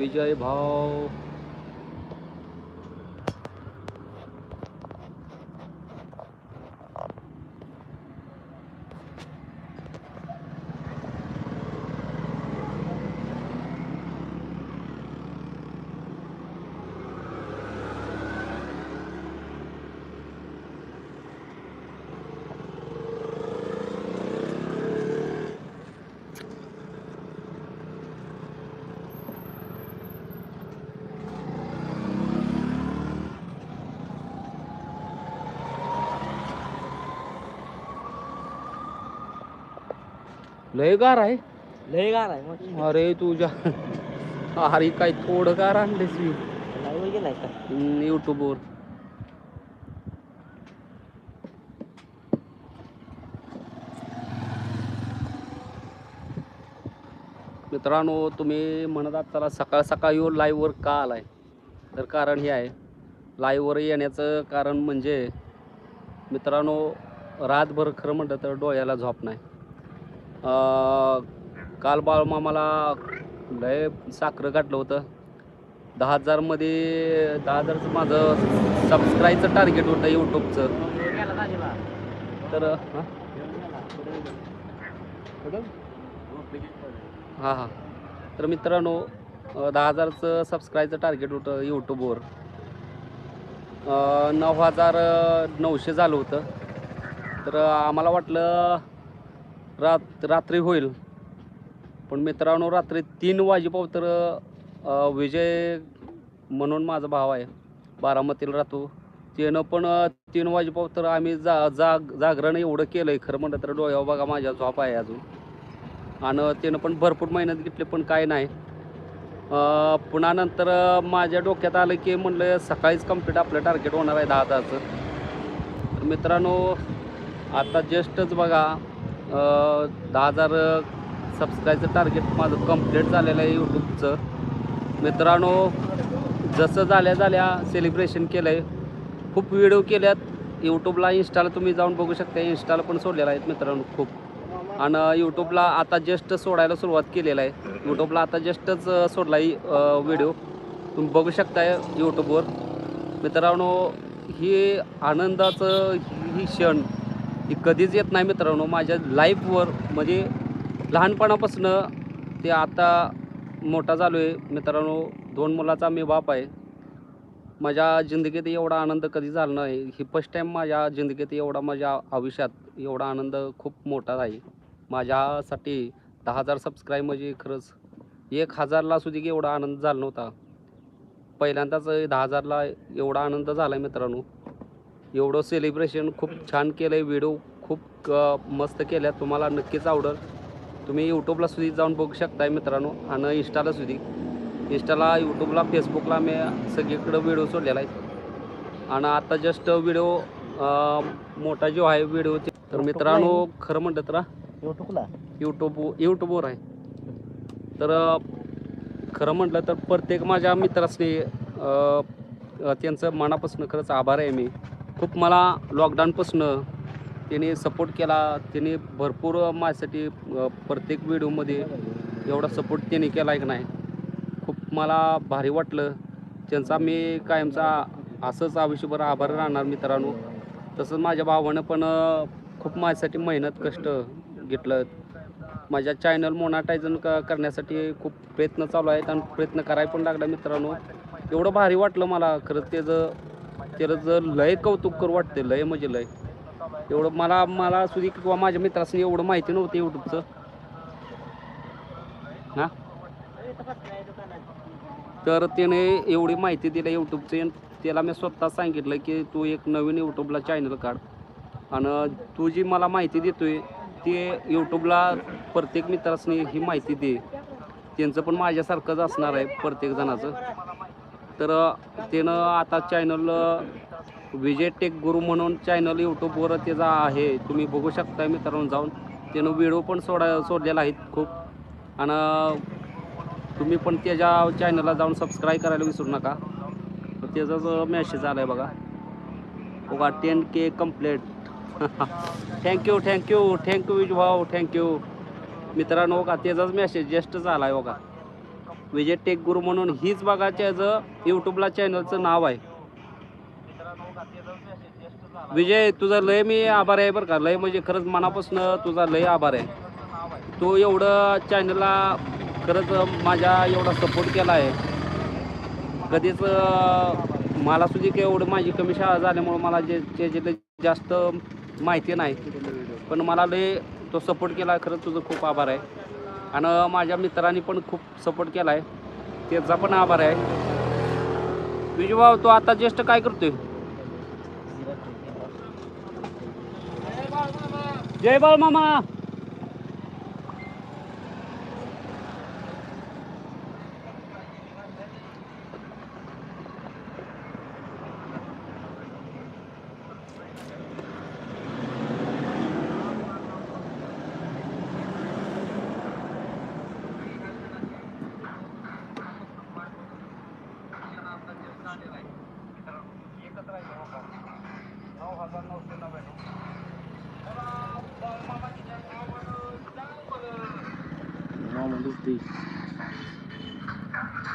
विजय भाव। लय गार आहे. लय गार आहे मग अरे तुझ्या. अरे काय थोडं गार आणलेस मी. लाईव्ह गेलाय का? युट्यूबवर मित्रांनो तुम्ही म्हणत आहात चला सकाळ सकाळ येऊन लाईव्हवर का आलाय? तर कारण हे आहे लाईव्हवर येण्याचं कारण म्हणजे मित्रांनो रातभर खरं म्हटलं तर डोळ्याला झोप नाही. काल बाळमामाला लय साखरं गाठलं होतं. दहा हजारमध्ये दहा हजारचं माझं सबस्क्राईबचं टार्गेट होतं यूट्यूबचं तर हां? हां तर मित्रांनो दहा हजारचं सबस्क्राईबचं टार्गेट होतं यूट्यूबवर नऊ हजार नऊशे झालं होतं. तर आम्हाला वाटलं रात रात्री होईल. पण मित्रांनो रात्री तीन वाजेपावतर विजय म्हणून माझा भाव आहे. बारामतीला राहतो. त्यानं पण तीन वाजेपावतर आम्ही जा जाग जागरण एवढं केलं आहे खरं म्हणलं तर डोळ्यावर बघा माझ्या झोप आहे अजून. आणि त्यानं पण भरपूर मेहनत घेतली पण काय नाही. पुन्हा नंतर माझ्या डोक्यात आलं की म्हणलं सकाळीच कंप्लीट आपलं टार्गेट होणार आहे दहा हजारचं तर मित्रांनो आता जस्टच बघा दहा हजार सबस्क्राईबचं टार्गेट माझं कंप्लीट झालेलं आहे यूट्यूबचं मित्रांनो जसं झाल्या झाल्या सेलिब्रेशन केलं आहे खूप व्हिडिओ केल्यात. यूट्यूबला इंस्टाला तुम्ही जाऊन बघू शकता. इंस्टाला पण सोडलेला आहेत मित्रांनो खूप. आणि यूट्यूबला आता जस्ट सोडायला सुरुवात केलेलं आहे. यूट्यूबला आता जस्टच सोडला आहे व्हिडिओ तुम्ही बघू शकताय यूट्यूबवर मित्रांनो ही आनंदाचं ही क्षण ही कधीच येत नाही मित्रांनो. माझ्या लाईफवर म्हणजे लहानपणापासून ते आता मोठा झालो आहे मित्रांनो दोन मुलाचा मी बाप आहे. माझ्या जिंदगीत एवढा आनंद कधी झाला नाही. ही फर्स्ट टाईम माझ्या जिंदगीत एवढा माझ्या आयुष्यात एवढा आनंद खूप मोठा आहे. माझ्यासाठी दहा हजार सबस्क्राईब म्हणजे खरंच एक हजारला सुद्धा एवढा आनंद झाला नव्हता. पहिल्यांदाच दहा हजारला एवढा आनंद झाला आहे मित्रांनो. एवढं सेलिब्रेशन खूप छान केलं आहे व्हिडिओ खूप मस्त केल्या तुम्हाला नक्कीच आवडेल. तुम्ही यूट्यूबला सुद्धा जाऊन बघू शकताय मित्रांनो आणि इंस्टाला सुद्धा. इंस्टाला यूट्यूबला फेसबुकला मी सगळीकडं व्हिडिओ सोडलेला आहे. आणि आता जस्ट व्हिडिओ मोठा जो आहे व्हिडिओ तर मित्रांनो खरं म्हणतं तर युट्यूबला यूट्यूब यूट्यूबवर आहे. तर खरं म्हटलं तर प्रत्येक माझ्या मित्रासनी त्यांचं मनापासून खरंच आभार आहे मी. खूप मला लॉकडाऊनपासून त्याने सपोर्ट केला. त्याने भरपूर माझ्यासाठी प्रत्येक व्हिडिओमध्ये एवढा सपोर्ट त्याने केला आहे की नाही. खूप मला भारी वाटलं. त्यांचा मी कायमचा असंच आयुष्यभर आभार राहणार मित्रांनो. तसंच माझ्या भावानं पण खूप माझ्यासाठी मेहनत कष्ट घेतलं. माझ्या चॅनल मोनाटायझन क करण्यासाठी खूप प्रयत्न चालू आहेत आणि प्रयत्न करायला पण लागला मित्रांनो. एवढं भारी वाटलं मला. खरंच त्याचं त्याला जर लय कौतुककर वाटते लय म्हणजे लय. एवढं मला मला सुधी किंवा माझ्या मित्रासनी एवढं माहिती नव्हतं यूट्यूबचं. हां? तर त्याने एवढी माहिती दिली यूट्यूबची त्याला मी स्वतः सांगितलं की तू एक नवीन यूट्यूबला चॅनल काढ. आणि तू जी मला माहिती देतोय ते यूट्यूबला प्रत्येक मित्रासनी ही माहिती दे. त्यांचं पण माझ्यासारखंच असणार आहे प्रत्येक जणाचं. तर त्यानं आता चॅनल विजय टेक गुरु म्हणून चॅनल यूट्यूबवर त्याचा आहे. तुम्ही बघू शकता मित्रांनो जाऊन. त्यानं व्हिडिओ पण सोडा सोडलेला आहेत खूप. आणि तुम्ही पण त्याच्या चॅनलला जाऊन सबस्क्राईब करायला विसरू नका. तर त्याचाच मेसेज आला आहे बघा. बघा ten K complete thank you thank you thank you विज भाऊ थँक्यू मित्रांनो का त्याचाच मेसेज जस्ट आला आहे बघा. विजय टेक गुरु म्हणून हीच बघा त्याचं यूट्यूबला चॅनलचं नाव आहे. विजय तुझा लय मी आभार आहे बरं का. लय म्हणजे खरंच मनापासून तुझा लय आभार आहे. तू एवढं चॅनलला खरंच माझ्या एवढा सपोर्ट केला आहे. कधीच मला सुद्धा काही एवढं माझी कमी शाळा झाल्यामुळं मला जे जे जे जास्त माहिती नाही. पण मला लय तो सपोर्ट केला. खरंच तुझं खूप आभार आहे. आणि माझ्या मित्रांनी पण खूप सपोर्ट केला आहे त्याचा पण आभार आहे. विजू भाऊ तू आता ज्येष्ठ काय करतोय? जय बाळ मामा!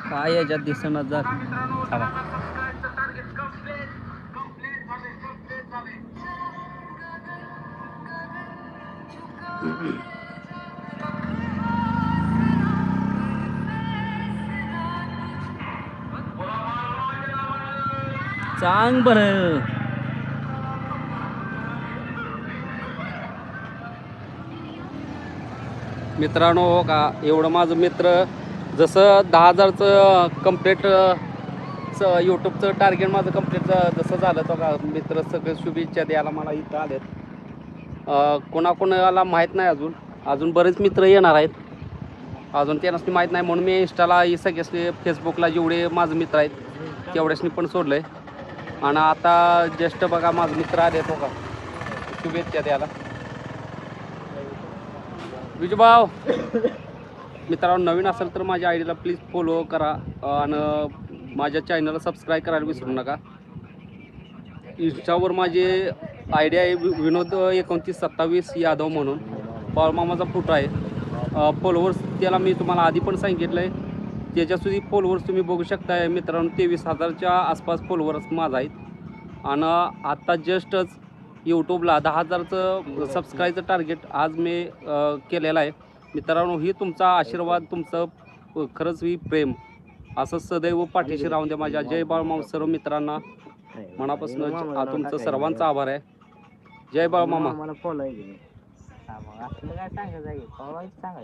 काय याच्यात दिसणार जा थांबा. सांग बरं मित्रांनो हो का? एवढं माझं मित्र जसं दहा हजारचं कंप्लीट यूट्यूबचं टार्गेट माझं कंप्लीट जसं झालं तो का मित्र सगळे शुभेच्छा द्यायला मला इथं आलेत. कोणाकोणाला माहीत नाही अजून. अजून बरेच मित्र येणार आहेत. अजून त्यांना माहीत नाही म्हणून मी इंस्टाला हे सगळ्यासनी फेसबुकला जेवढे माझे मित्र आहेत तेवढ्यासनी पण सोडलं आहे आणि आता जेष्ठ बघा माझं मित्र आले हो का? शुभेच्छा द्यायला. विजूभाऊ मित्रांनो नवीन असेल तर माझ्या आयडीला प्लीज फॉलो करा आणि माझ्या चॅनलला सबस्क्राईब करायला विसरू नका. इंस्टावर माझे आयडिया आहे वि- विनोद एकोणतीस सत्तावीस यादव म्हणून. बाळमामाचा फोटो आहे. फॉलोवर्स त्याला मी तुम्हाला आधी पण सांगितलं आहे त्याच्यासुद्धा फॉलोवर्स तुम्ही बघू शकताय. मित्रांनो तेवीस हजारच्या आसपास फॉलोवर्स माझा आहेत. आणि आत्ता जस्टच यूट्यूबला दहा हजारचं सबस्क्राईबचं टार्गेट आज मी केलेलं आहे. मित्रांनो ही तुमचा आशीर्वाद तुमचं खरंच ही प्रेम. असं सदैव पाठीशी राहून द्या माझ्या. जय बाळमामा सर्व मित्रांना मनापासून तुमचं सर्वांचा आभार आहे. जय बाळमामा.